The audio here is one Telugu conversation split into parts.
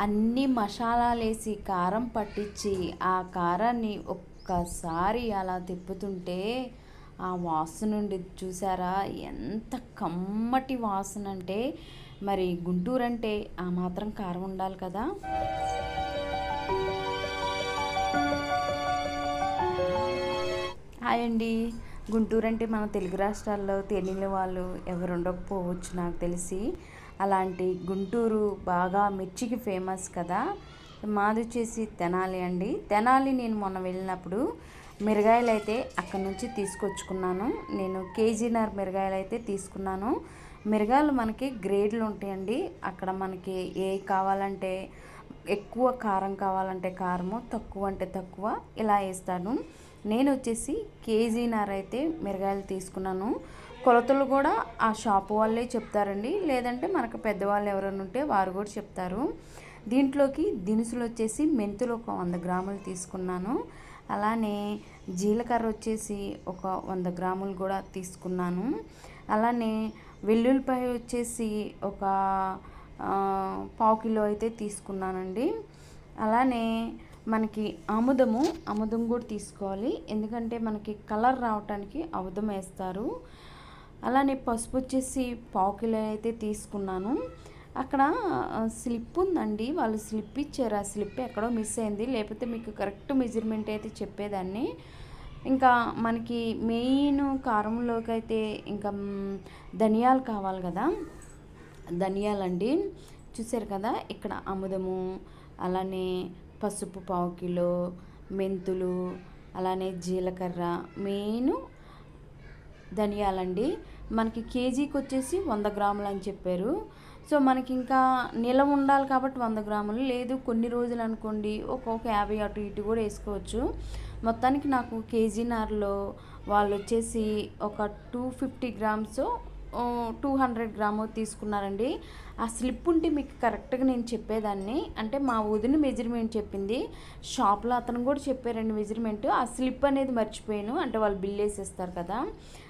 అన్ని మసాలాలు వేసి కారం పట్టించి ఆ కారాన్ని ఒక్కసారి అలా తిప్పుతుంటే ఆ వాసన నుండి చూసారా? ఎంత కమ్మటి వాసన అంటే మరి గుంటూరు అంటే ఆ మాత్రం కారం ఉండాలి కదా? హాయ్ అండి. గుంటూరు అంటే మన తెలుగు రాష్ట్రాల్లో తెలియని వాళ్ళు ఎవరు ఉండకపోవచ్చు నాకు తెలిసి. అలాంటి గుంటూరు బాగా మిర్చికి ఫేమస్ కదా. మాది వచ్చేసి తెనాలి అండి. తెనాలి నేను మొన్న వెళ్ళినప్పుడు మిరగాయలు అయితే అక్కడ నుంచి తీసుకొచ్చుకున్నాను. నేను కేజీనర్ మిరగాయలు అయితే తీసుకున్నాను. మిరగాయలు మనకి గ్రేడ్లు ఉంటాయండి. అక్కడ మనకి ఏ కావాలంటే ఎక్కువ కారం కావాలంటే కారము తక్కువ అంటే తక్కువ ఇలా వేస్తాను. నేను వచ్చేసి కేజీన్నర అయితే మిరగాయలు తీసుకున్నాను. కొలతలు కూడా ఆ షాపు వాళ్ళే చెప్తారండి. లేదంటే మనకు పెద్దవాళ్ళు ఎవరైనా ఉంటే వారు కూడా చెప్తారు. దీంట్లోకి దినుసులు వచ్చేసి మెంతులు ఒక వంద గ్రాములు తీసుకున్నాను. అలానే జీలకర్ర వచ్చేసి ఒక వంద గ్రాములు కూడా తీసుకున్నాను. అలానే వెల్లుల్లిపాయ వచ్చేసి ఒక పావు కిలో అయితే తీసుకున్నానండి. అలానే మనకి ఆముదము ఆముదం కూడా తీసుకోవాలి. ఎందుకంటే మనకి కలర్ రావటానికి ఆముదం వేస్తారు. అలానే పసుపు వచ్చేసి పావు కిలో అయితే తీసుకున్నాను. అక్కడ స్లిప్ ఉందండి. వాళ్ళు స్లిప్ ఇచ్చారు. ఆ స్లిప్ ఎక్కడో మిస్ అయింది. లేకపోతే మీకు కరెక్ట్ మెజర్మెంట్ అయితే చెప్పేదాన్ని. ఇంకా మనకి మెయిన్ కారంలోకి అయితే ఇంకా ధనియాలు కావాలి కదా. ధనియాలండి చూసారు కదా? ఇక్కడ అముదము అలానే పసుపు పావు కిలో మెంతులు అలానే జీలకర్ర మెయిన్ ధనియాలండి. మనకి కేజీకి వచ్చేసి వంద గ్రాములు అని చెప్పారు. సో మనకి ఇంకా నిలవ ఉండాలి కాబట్టి వంద గ్రాములు. లేదు కొన్ని రోజులు అనుకోండి ఒక్కొక్క యాభై అటు ఇటు కూడా వేసుకోవచ్చు. మొత్తానికి నాకు కేజీనార్లో వాళ్ళు వచ్చేసి ఒక two fifty grams two hundred gram తీసుకున్నారండి. ఆ స్లిప్ ఉంటే మీకు కరెక్ట్గా నేను చెప్పేదాన్ని. అంటే మా వదిన మెజర్మెంట్ చెప్పింది. షాప్లో అతను కూడా చెప్పారండి మెజర్మెంట్. ఆ స్లిప్ అనేది మర్చిపోయాను. అంటే వాళ్ళు బిల్ వేసేస్తారు కదా.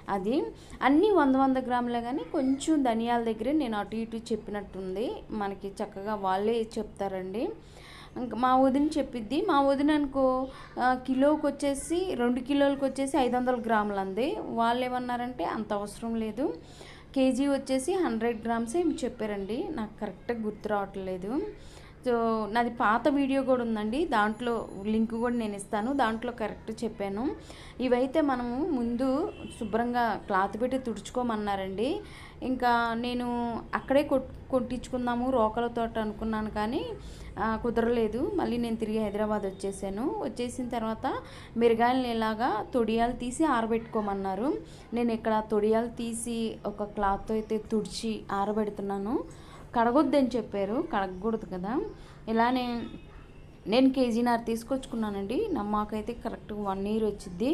అది. అన్నీ వంద వంద గ్రాములే కానీ కొంచెం ధనియాల దగ్గరే నేను అటు ఇటు చెప్పినట్టుంది. మనకి చక్కగా వాళ్ళే చెప్తారండి. మా వదిన చెప్పిద్ది. మా వదిన అనుకో కిలోకి వచ్చేసి రెండు కిలోలకు వచ్చేసి ఐదు వందల గ్రాములు అంది వాళ్ళు ఏమన్నారంటే అంత అవసరం లేదు. కేజీ వచ్చేసి హండ్రెడ్ గ్రామ్స్ ఏమి చెప్పారండి. నాకు కరెక్ట్గా గుర్తు రావట్లేదు. సో నాది పాత వీడియో కూడా ఉందండి. దాంట్లో లింక్ కూడా నేను ఇస్తాను. దాంట్లో కరెక్ట్ చెప్పాను. ఇవైతే మనము ముందు శుభ్రంగా క్లాత్ పెట్టి తుడుచుకోమన్నారండి. ఇంకా నేను అక్కడే కొట్ కొట్టించుకుందాము రోకలతో అనుకున్నాను కానీ కుదరలేదు. మళ్ళీ నేను తిరిగి హైదరాబాద్ వచ్చేసాను. వచ్చేసిన తర్వాత మిరగాయలను ఇలాగా తొడియాలు తీసి ఆరబెట్టుకోమన్నారు. నేను ఇక్కడ తొడియాలు తీసి ఒక క్లాత్తో అయితే తుడిచి ఆరబెడుతున్నాను. కడగొద్దని చెప్పారు. కడగకూడదు కదా. ఇలానే నేను కేజీన్నర తీసుకొచ్చుకున్నానండి. నా మాకైతే కరెక్ట్గా వన్ ఇయర్ వచ్చింది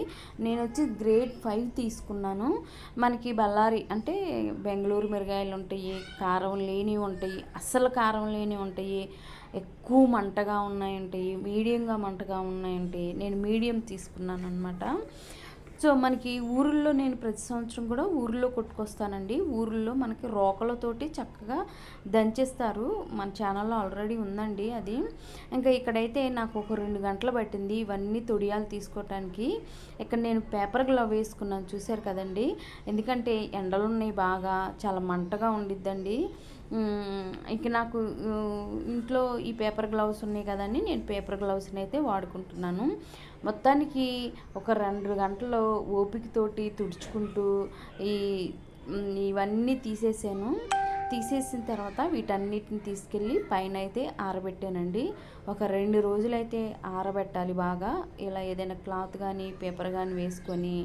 నేను వచ్చి గ్రేడ్ ఫైవ్ తీసుకున్నాను. మనకి బళ్ళారి అంటే బెంగళూరు మిరగాయలు ఉంటాయి కారం లేనివి ఉంటాయి అస్సలు కారం లేనివి ఉంటాయి ఎక్కువ మంటగా ఉన్నాయంటాయి మీడియంగా మంటగా ఉన్నాయంటాయి నేను మీడియం తీసుకున్నాను అనమాట సో మనకి ఊరుల్లో నేను ప్రతి సంవత్సరం కూడా ఊరిలో కొట్టుకొస్తానండి. ఊరిలో మనకి రోకలతోటి చక్కగా దంచేస్తారు. మన ఛానల్లో ఆల్రెడీ ఉందండి అది. ఇంకా ఇక్కడైతే నాకు ఒక రెండు గంటలు పట్టింది ఇవన్నీ తొడియాలు తీసుకోవటానికి ఇక్కడ నేను పేపర్ గ్లవ్ వేసుకున్నాను చూశారు కదండి. ఎందుకంటే ఎండలు ఉన్నాయి బాగా చాలా మంటగా ఉండిద్దండి. ఇక నాకు ఇంట్లో ఈ పేపర్ గ్లౌస్ ఉన్నాయి కదండి నేను పేపర్ గ్లౌస్ని అయితే వాడుకుంటున్నాను. మొత్తానికి ఒక రెండు గంటలు ఓపికతోటి తుడుచుకుంటూ ఈ ఇవన్నీ తీసేసాను. తీసేసిన తర్వాత వీటన్నిటిని తీసుకెళ్ళి పైన అయితే ఆరబెట్టానండి. ఒక రెండు రోజులైతే ఆరబెట్టాలి బాగా. ఇలా ఏదైనా క్లాత్ కానీ పేపర్ కానీ వేసుకొని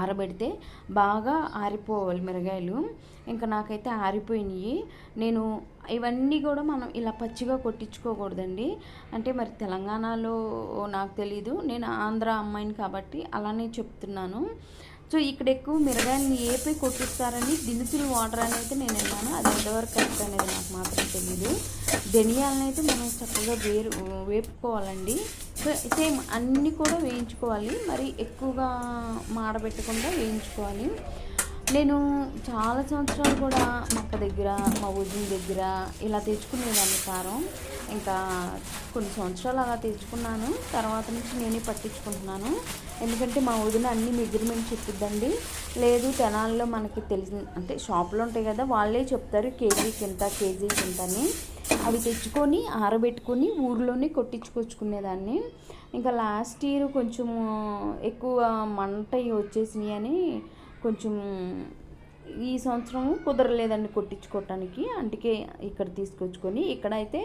ఆరబెడితే బాగా ఆరిపోవాలి మిరగాయలు. ఇంకా నాకైతే ఆరిపోయినాయి. నేను ఇవన్నీ కూడా మనం ఇలా పచ్చిగా కొట్టించుకోకూడదండి. అంటే మరి తెలంగాణలో నాకు తెలీదు. నేను ఆంధ్ర అమ్మాయిని కాబట్టి అలానే చెప్తున్నాను. సో ఇక్కడ ఎక్కువ మిరగాయలని ఏపీ కొట్టిస్తారని దినుసులు వాటర్ అని అయితే నేను విన్నాను. అది ఎంతవరకు కరెక్ట్ అనేది నాకు మాత్రం తెలియదు ధనియాలను అయితే మనం చక్కగా వేరు వేపుకోవాలండి. సేమ్ అన్నీ కూడా వేయించుకోవాలి. మరి ఎక్కువగా మాడబెట్టకుండా వేయించుకోవాలి. నేను చాలా సంవత్సరాలు కూడా మా అక్క దగ్గర మా వదిన దగ్గర ఇలా తెచ్చుకునేదాన్ని కారం. ఇంకా కొన్ని సంవత్సరాలు అలా తెచ్చుకున్నాను తర్వాత నుంచి నేనే పట్టించుకుంటున్నాను. ఎందుకంటే మా వదిన అన్ని మెజర్మెంట్ చెప్పిద్దండి. లేదు తెనాల్లో మనకి తెలిసిన అంటే షాపులు ఉంటాయి కదా వాళ్ళే చెప్తారు కేజీకి ఎంత కేజీకి ఎంత అని. అవి తెచ్చుకొని ఆరబెట్టుకొని ఊర్లోనే కొట్టించుకొచ్చుకునేదాన్ని. ఇంకా లాస్ట్ ఇయర్ కొంచెం ఎక్కువ మంట వచ్చేసినాయి అని కొంచెం ఈ సంవత్సరం కుదరలేదండి కొట్టించుకోవటానికి. అందుకే ఇక్కడ తీసుకొచ్చుకొని ఇక్కడైతే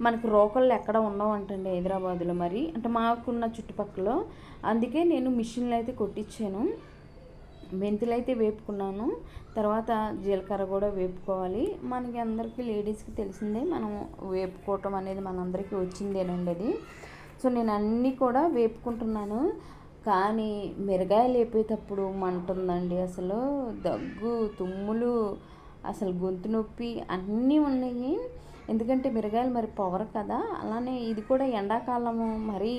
మనకు రోకళ్ళు ఎక్కడ ఉండవంటండి హైదరాబాద్లో మరి. అంటే మాకున్న చుట్టుపక్కల. అందుకే నేను మిషన్లు అయితే కొట్టించాను మెంతులు అయితే వేపుకున్నాను. తర్వాత జీలకర్ర కూడా వేపుకోవాలి. మనకి అందరికీ లేడీస్కి తెలిసిందే మనం వేపుకోవటం అనేది మనందరికీ వచ్చిందేనండి అది. సో నేను అన్నీ కూడా వేపుకుంటున్నాను. కానీ మిరగాయలు వేపేటప్పుడు మంటుందండి అసలు. దగ్గు తుమ్ములు అసలు గొంతు నొప్పి అన్నీ ఉన్నాయి. ఎందుకంటే మిరగాయలు మరి పవర్ కదా అలానే ఇది కూడా ఎండాకాలము మరి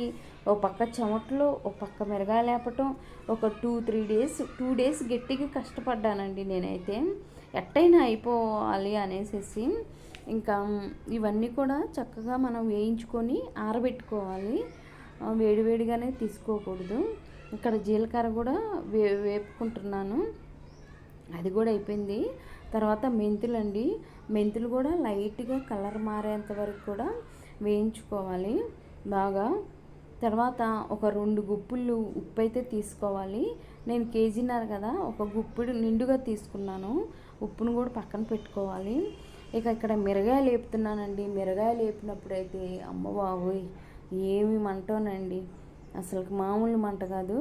ఓ పక్క చెమట్లు ఓ పక్క మిరగాయలు లేపటం ఒక two three days two days గట్టిగా కష్టపడ్డానండి నేనైతే. ఎట్టయినా అయిపోవాలి అనేసి ఇంకా ఇవన్నీ కూడా చక్కగా మనం వేయించుకొని ఆరబెట్టుకోవాలి. వేడివేడిగానే తీసుకోకూడదు. ఇక్కడ జీలకర్ర కూడా వే వేపుకుంటున్నాను. అది కూడా అయిపోయింది. తర్వాత మెంతులండి. మెంతులు కూడా లైట్గా కలర్ మారేంత వరకు కూడా వేయించుకోవాలి. బాగా తర్వాత ఒక రెండు గుప్పులు ఉప్పు అయితే తీసుకోవాలి. నేను కేజీన్నర కదా ఒక గుప్పుడు నిండుగా తీసుకున్నాను. ఉప్పును కూడా పక్కన పెట్టుకోవాలి. ఇక ఇక్కడ మిరగాయలు వేపుతున్నానండి మిరగాయలు వేపినప్పుడు అయితే అమ్మ బాబోయ్ ఏమి మంటోనండి. అసలు మామూలు మంట కాదు.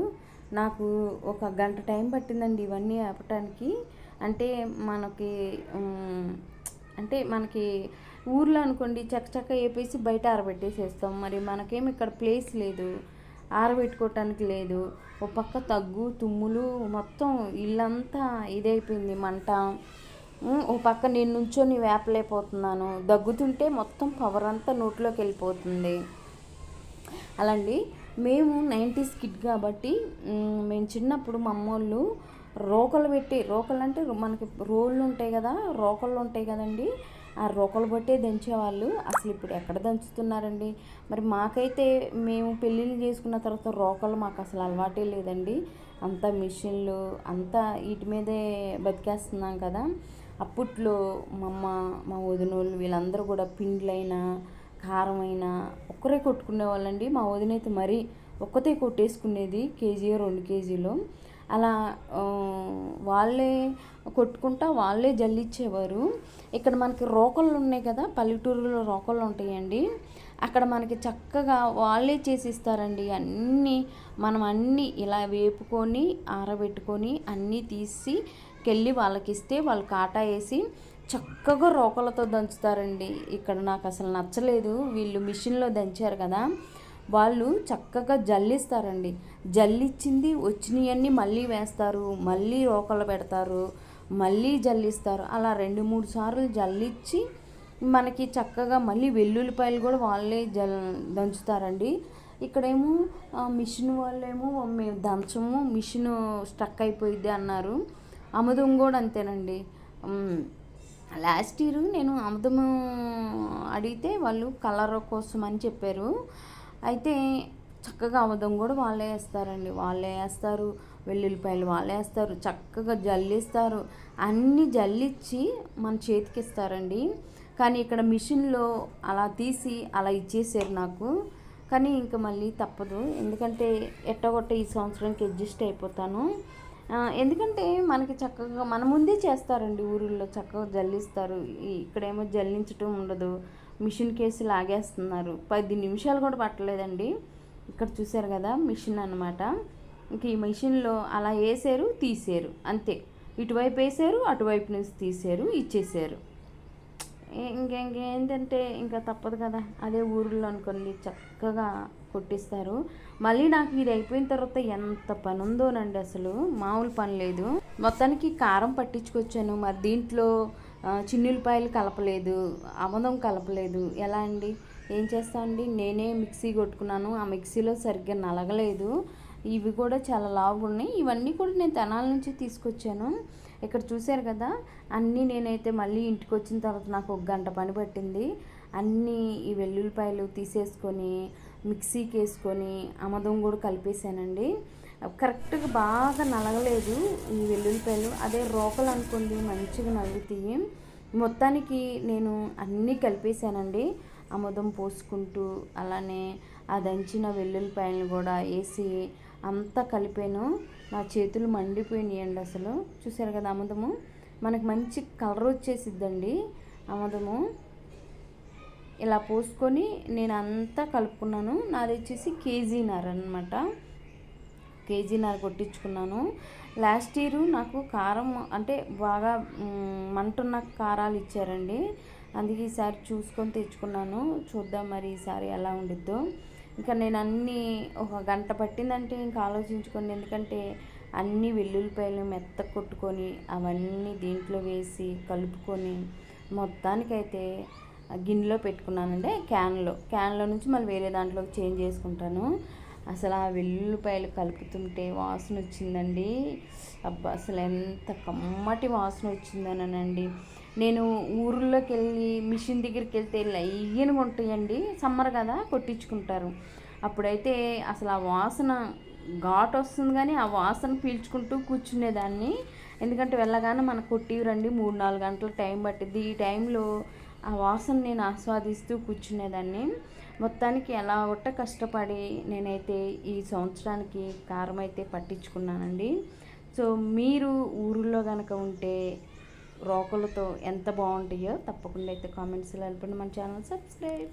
నాకు ఒక గంట టైం పట్టిందండి ఇవన్నీ ఆపటానికి. అంటే మనకి అంటే మనకి ఊర్లో అనుకోండి చక్కచక్క వేపేసి బయట ఆరబెట్టేసేస్తాం. మరి మనకేం ఇక్కడ ప్లేస్ లేదు. ఆరబెట్టుకోవటానికి లేదు. ఒక పక్క తగ్గు తుమ్ములు మొత్తం ఇల్లంతా ఇదైపోయింది మంట. ఓ పక్క నేను నుంచొని వేపలేకపోతున్నాను. దగ్గుతుంటే మొత్తం పవర్ అంతా నోట్లోకి వెళ్ళిపోతుంది. అలాండి మేము నైంటీస్ కిడ్ కాబట్టి మేము చిన్నప్పుడు మా అమ్మోళ్ళు రోకలు పెట్టి రోకలు అంటే మనకి రోళ్ళు ఉంటాయి కదా రోకళ్ళు ఉంటాయి కదండి. ఆ రోకలు బట్టే దంచేవాళ్ళు. అసలు ఇప్పుడు ఎక్కడ దంచుతున్నారండి? మరి మాకైతే మేము పెళ్ళిళ్ళు చేసుకున్న తర్వాత రోకలు మాకు అసలు అలవాటే లేదండి. అంతా మిషన్లు అంతా వీటి మీదే బతికేస్తున్నాం కదా. అప్పట్లో మా అమ్మ మా వదినోళ్ళు వీళ్ళందరూ కూడా పిండ్లైనా కారమైనా ఒక్కరే కొట్టుకునే వాళ్ళండి మా వదిన అయితే మరీ ఒక్కతే కొట్టేసుకునేది కేజీ రెండు కేజీలు. అలా వాళ్ళే కొట్టుకుంటా వాళ్ళే జల్లిచ్చేవారు. ఇక్కడ మనకి రోకళ్ళు ఉన్నాయి కదా పల్లెటూరులో రోకళ్ళు ఉంటాయండి. అక్కడ మనకి చక్కగా వాళ్ళే చేసి ఇస్తారండి అన్నీ మనం అన్నీ ఇలా వేపుకొని ఆరబెట్టుకొని అన్నీ తీసి కెళ్ళి వాళ్ళకి ఇస్తే వాళ్ళు కాటా వేసి చక్కగా రోకలతో దంచుతారండి. ఇక్కడ నాకు అసలు నచ్చలేదు. వీళ్ళు మిషన్లో దంచారు కదా. వాళ్ళు చక్కగా జల్లిస్తారండి. జల్లిచ్చింది వచ్చినవన్నీ మళ్ళీ వేస్తారు మళ్ళీ రోకలు పెడతారు మళ్ళీ జల్లిస్తారు. అలా రెండు మూడు సార్లు జల్లిచ్చి మనకి చక్కగా మళ్ళీ వెల్లుల్లిపాయలు కూడా వాళ్ళే జల్ దంచుతారండి. ఇక్కడేమో మిషన్ వాళ్ళేమో మేము దంచము మిషన్ స్టక్ అయిపోయిద్ది అన్నారు. అమదం కూడా అంతేనండి. లాస్ట్ ఇయర్ నేను అమదము అడిగితే వాళ్ళు కలర్ కోసం అని చెప్పారు. అయితే చక్కగా అమదం కూడా వాళ్ళే వేస్తారండి. వాళ్ళే వేస్తారు. వెల్లుల్లిపాయలు వాళ్ళే వేస్తారు. చక్కగా జల్లిస్తారు. అన్నీ జల్లిచ్చి మన చేతికి ఇస్తారండి. కానీ ఇక్కడ మిషన్లో అలా తీసి అలా ఇచ్చేసారు నాకు. కానీ ఇంకా మళ్ళీ తప్పదు. ఎందుకంటే ఎట్టగొట్ట ఈ సంవత్సరానికి అడ్జస్ట్ అయిపోతాను. ఎందుకంటే మనకి చక్కగా మన ముందే చేస్తారండి ఊరిలో చక్కగా జల్లిస్తారు. ఇక్కడేమో జల్లించటం ఉండదు. మిషన్ కేసు లాగేస్తున్నారు. పది నిమిషాలు కూడా పట్టలేదండి. ఇక్కడ చూసారు కదా మిషన్ అనమాట ఇంక ఈ మిషన్లో అలా వేసారు తీసారు. అంతే. ఇటువైపు వేసారు అటువైపు నుంచి తీసారు ఇచ్చేసారు. ఇంకేంటంటే ఇంకా తప్పదు కదా. అదే ఊరిలో అనుకోండి చక్కగా కొట్టిస్తారు. మళ్ళీ నాకు ఇది అయిపోయిన తర్వాత ఎంత పని ఉందోనండి అసలు. మామూలు పని లేదు. మొత్తానికి కారం పట్టించుకొచ్చాను. మరి దీంట్లో చిన్నులపాయలు కలపలేదు ఆమదం కలపలేదు. ఎలా అండి? ఏం చేస్తామండి నేనే మిక్సీ కొట్టుకున్నాను. ఆ మిక్సీలో సరిగ్గా నలగలేదు. ఇవి కూడా చాలా లావుగా ఉన్నాయి. ఇవన్నీ కూడా నేను తెనాల నుంచి తీసుకొచ్చాను. ఇక్కడ చూశారు కదా అన్నీ నేనైతే మళ్ళీ ఇంటికి వచ్చిన తర్వాత నాకు ఒక గంట పని పట్టింది. అన్నీ ఈ వెల్లుల్లిపాయలు తీసేసుకొని మిక్సీకి వేసుకొని ఆమదం కూడా కలిపేసానండి కరెక్ట్గా బాగా నలగలేదు ఈ వెల్లుల్లిపాయలు. అదే రోకలు అనుకోండి మంచిగా నలుగుతాయి మొత్తానికి నేను అన్నీ కలిపేసానండి ఆముదం పోసుకుంటూ అలానే ఆ దంచిన వెల్లుల్లిపాయలను కూడా వేసి అంతా కలిపాను. నా చేతులు మండిపోయినాయండి అసలు. చూసారు కదా ఆముదము మనకు మంచి కలర్ వచ్చేసిద్దండి ఆముదము ఇలా పోసుకొని నేను అంతా కలుపుకున్నాను. నాది వచ్చేసి కేజీన్నర అనమాట కేజీన్నర కొట్టించుకున్నాను. లాస్ట్ ఇయర్ నాకు కారం అంటే బాగా మంటున్న కారాలు ఇచ్చారండి. అందుకే ఈసారి చూసుకొని తెచ్చుకున్నాను. చూద్దాం మరి ఈసారి ఎలా ఉండిద్దో. ఇంకా నేను అన్నీ ఒక గంట పట్టిందంటే ఇంకా ఆలోచించుకోండి. ఎందుకంటే అన్ని వెల్లుల్లిపాయలు మెత్త కొట్టుకొని అవన్నీ దీంట్లో వేసి కలుపుకొని మొత్తానికైతే గిన్నెలో పెట్టుకున్నానంటే క్యాన్లో క్యాన్లో నుంచి మళ్ళీ వేరే దాంట్లోకి చేంజ్ చేసుకుంటాను. అసలు ఆ వెల్లుల్లిపాయలు కలుపుతుంటే వాసన వచ్చిందండి. అబ్బా అసలు ఎంత కమ్మటి వాసన వచ్చిందనండి. నేను ఊర్లోకి వెళ్ళి మిషన్ దగ్గరికి వెళ్తే లయ్యనుగా ఉంటాయండి సమ్మర్ కదా కొట్టించుకుంటారు. అప్పుడైతే అసలు ఆ వాసన ఘాట్ వస్తుంది కానీ ఆ వాసన పీల్చుకుంటూ కూర్చునేదాన్ని. ఎందుకంటే వెళ్ళగానే మనకు కొట్టివరండి మూడు నాలుగు గంటల టైం పట్టింది ఈ టైంలో ఆ వాసన నేను ఆస్వాదిస్తూ కూర్చునేదాన్ని. మొత్తానికి ఎలా ఒట్ట కష్టపడి నేనైతే ఈ సంవత్సరానికి కారం అయితే పట్టించుకున్నానండి. సో మీరు ఊరిలో కనుక ఉంటే రోకలతో ఎంత బాగుంటాయో తప్పకుండా అయితే కామెంట్స్లో వెళ్ళిపోండి. మన ఛానల్ సబ్స్క్రైబ్.